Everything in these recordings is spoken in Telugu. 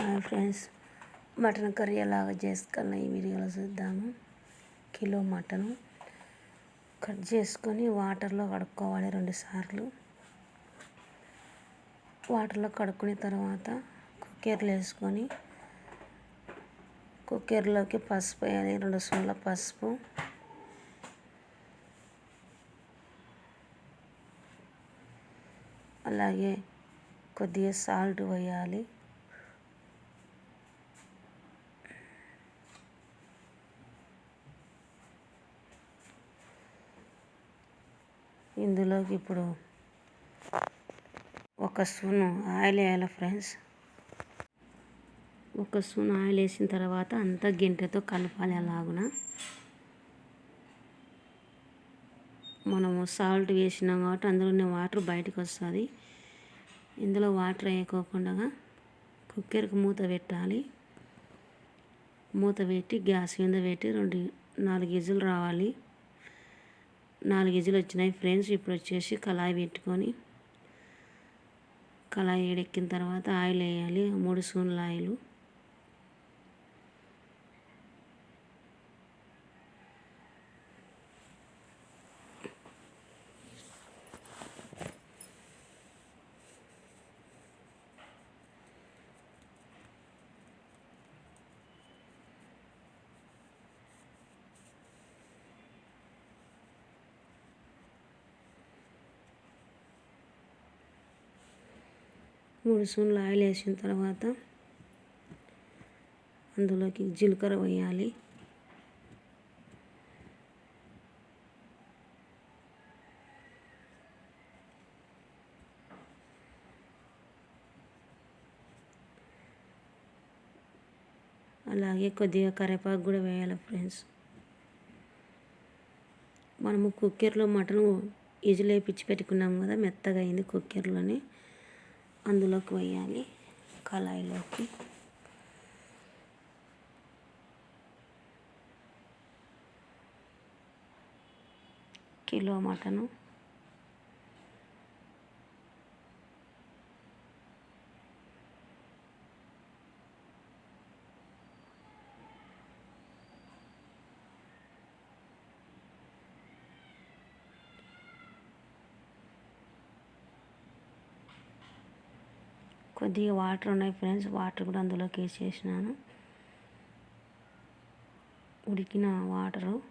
హాయ్ ఫ్రెండ్స్ మటన్ కర్రీ ఎలాగ చేసుకున్న ఈ వీడియోలో చూద్దాము. కిలో మటను కట్ చేసుకొని వాటర్లో కడుక్కోవాలి రెండు సార్లు. వాటర్లో కడుక్కున్న తర్వాత కుక్కర్లో వేసుకొని కుక్కర్లోకి పసుపు వేయాలి రెండు స్పూన్ల పసుపు. అలాగే కొద్దిగా సాల్ట్ వేయాలి. ఇందులోకి ఇప్పుడు ఒక స్పూన్ ఆయిల్ వేయాలి ఫ్రెండ్స్. ఒక స్పూన్ ఆయిల్ వేసిన తర్వాత అంతా గింటెతో కలపాలి అలాగున. మనము సాల్ట్ వేసినాం కాబట్టి అందులోనే వాటర్ బయటకు వస్తుంది. ఇందులో వాటర్ వేయకోకుండా కుక్కర్కి మూత పెట్టాలి. మూత పెట్టి గ్యాస్ మీద పెట్టి రెండు నాలుగు గిజులు రావాలి. నాలుగు గిజులు వచ్చినాయి ఫ్రెండ్స్. ఇప్పుడు వచ్చేసి కళాయి పెట్టుకొని కళాయి వేడెక్కిన తర్వాత ఆయిల్ వేయాలి. మూడు స్పూన్ల ఆయిల్. మూడు స్పూన్లు ఆయిల్ వేసిన తర్వాత అందులోకి జీలకర్ర వేయాలి. అలాగే కొద్దిగా కరివేపాకు కూడా వేయాలి ఫ్రెండ్స్. మనము కుక్కర్లో మటన్ ఈజీలో పిచ్చి పెట్టుకున్నాం కదా మెత్తగా అయింది కుక్కర్లోనే. అందులోకి వేయాలి కళాయిలోకి. Kilo mutton. కొద్దిగా వాటర్ ఉన్నాయి ఫ్రెండ్స్. వాటర్ కూడా అందులోకి వేసేసినాను. ఉడికిన వాటరు.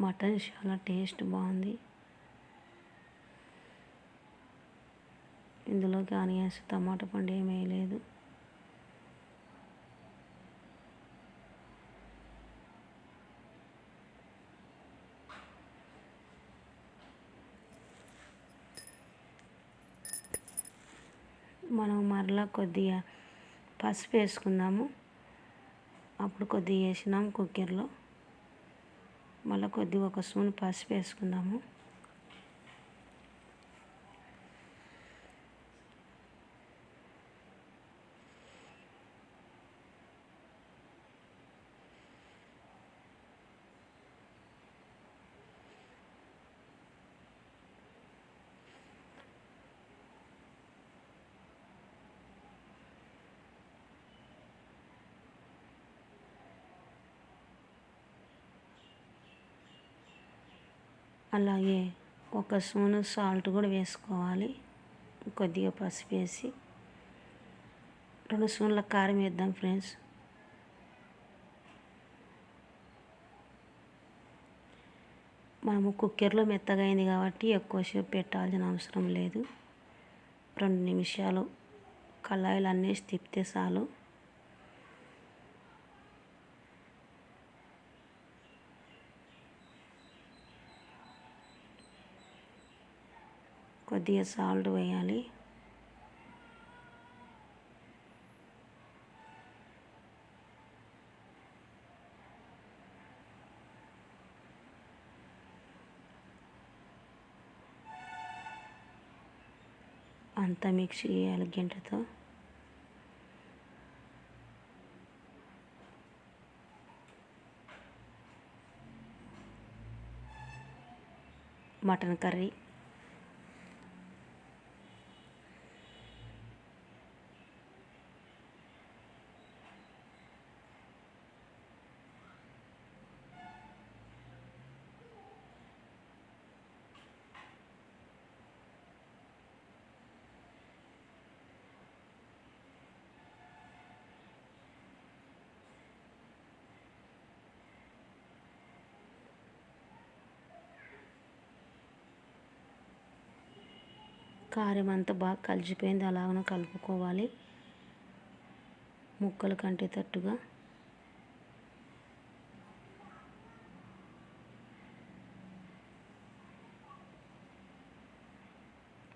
మటన్ చాలా టేస్ట్ బాగుంది. ఇందులోకి ఆనియన్స్ టమాటా పండు ఏమీ వేయలేదు. మనం మరలా కొద్దిగా పసుపు వేసుకుందాము. అప్పుడు కొద్దిగా వేసినాం కుక్కర్లో. మళ్ళీ కొద్దిగా ఒక స్పూన్ పసుపు వేసుకుందాము. అలాగే ఒక స్పూన్ సాల్ట్ కూడా వేసుకోవాలి. కొద్దిగా పసుపు వేసి రెండు స్పూన్ల కారం వేద్దాం ఫ్రెండ్స్. మనము కుక్కర్లో మెత్తగా అయింది కాబట్టి ఎక్కువసేపు పెట్టాల్సిన అవసరం లేదు. రెండు నిమిషాలు కళాయిలు అన్నీ తిప్పితే చాలు. కొద్దిగా సాల్ట్ వేయాలి. అంతా మిక్స్ చేయాలి గంటతో. Mutton curry. కారం అంతా బాగా కలిసిపోయింది. అలాగనే కలుపుకోవాలి. ముక్కలు కంటేటట్టుగా.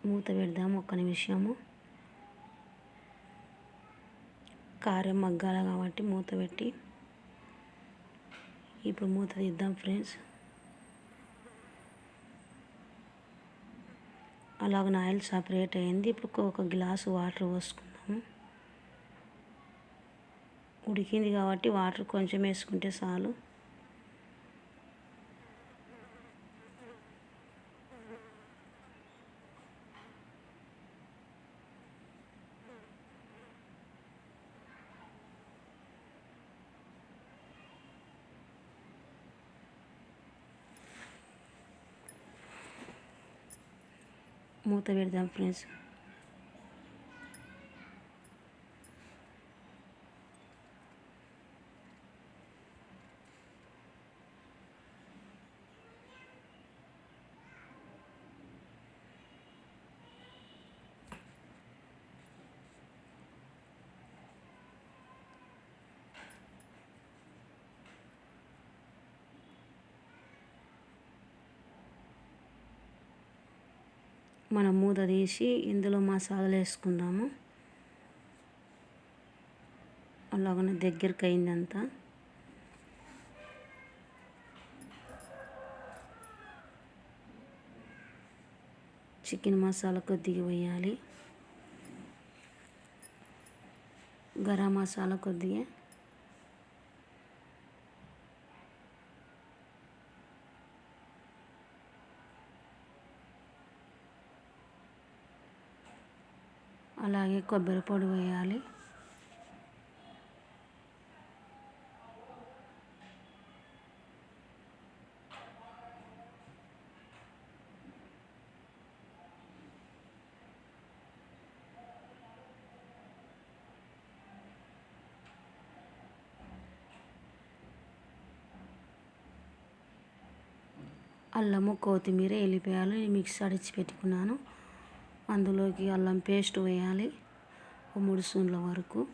మూత పెడదాము ఒక్క నిమిషము. కారం మగ్గాల కాబట్టి మూత పెట్టి. ఇప్పుడు మూత తీద్దాం ఫ్రెండ్స్. అలాగ ఆయిల్ సపరేట్ అయింది. ఇప్పుడు ఒక గ్లాసు వాటర్ పోసుకుందాము. ఉడికింది కాబట్టి వాటర్ కొంచెం వేసుకుంటే చాలు. మూత పెడదాం ఫ్రెండ్స్ మనం మూత తీసి ఇందులో మసాలాలు వేసుకుందాము. అలాగనే దగ్గరికి అయిందంతా. చికెన్ మసాలా కొద్దిగా వేయాలి. గరం మసాలా కొద్దిగా. అలాగే కొబ్బరి పొడి వేయాలి. అల్లము కొత్తిమీర వెళ్ళిపోయాలి మిక్స్ అడిచి పెట్టుకున్నాను. అందులోకి అల్లం పేస్ట్ వేయాలి ఒక మూడు స్పూన్ల వరకు.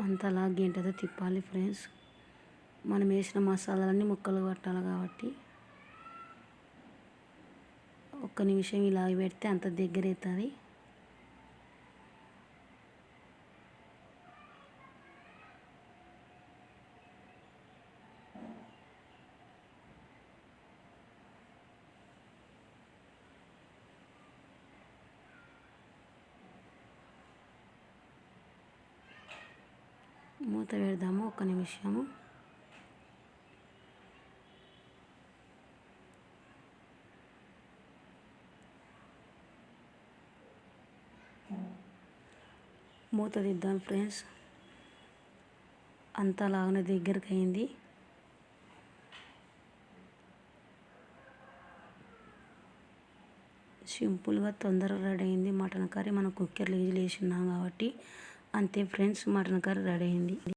అంతలా గంటతో తిప్పాలి ఫ్రెండ్స్. మనం వేసిన మసాలాలన్నీ ముక్కలు పట్టాలి కాబట్టి. ఒక్క నిమిషం ఇలా పెడితే అంత దగ్గర అవుతుంది మూత పెడదాము ఒక నిమిషము. మూత దిద్దాం ఫ్రెండ్స్. అంతా లాగానే దగ్గరికి అయింది సింపుల్గా తొందరగా రెడీ అయింది. మటన్ కర్రీ మనం కుక్కర్లో ఈజీలో ఉన్నాం కాబట్టి. అంతే ఫ్రెండ్స్ మటన్ కర్రీ రెడీ అయింది.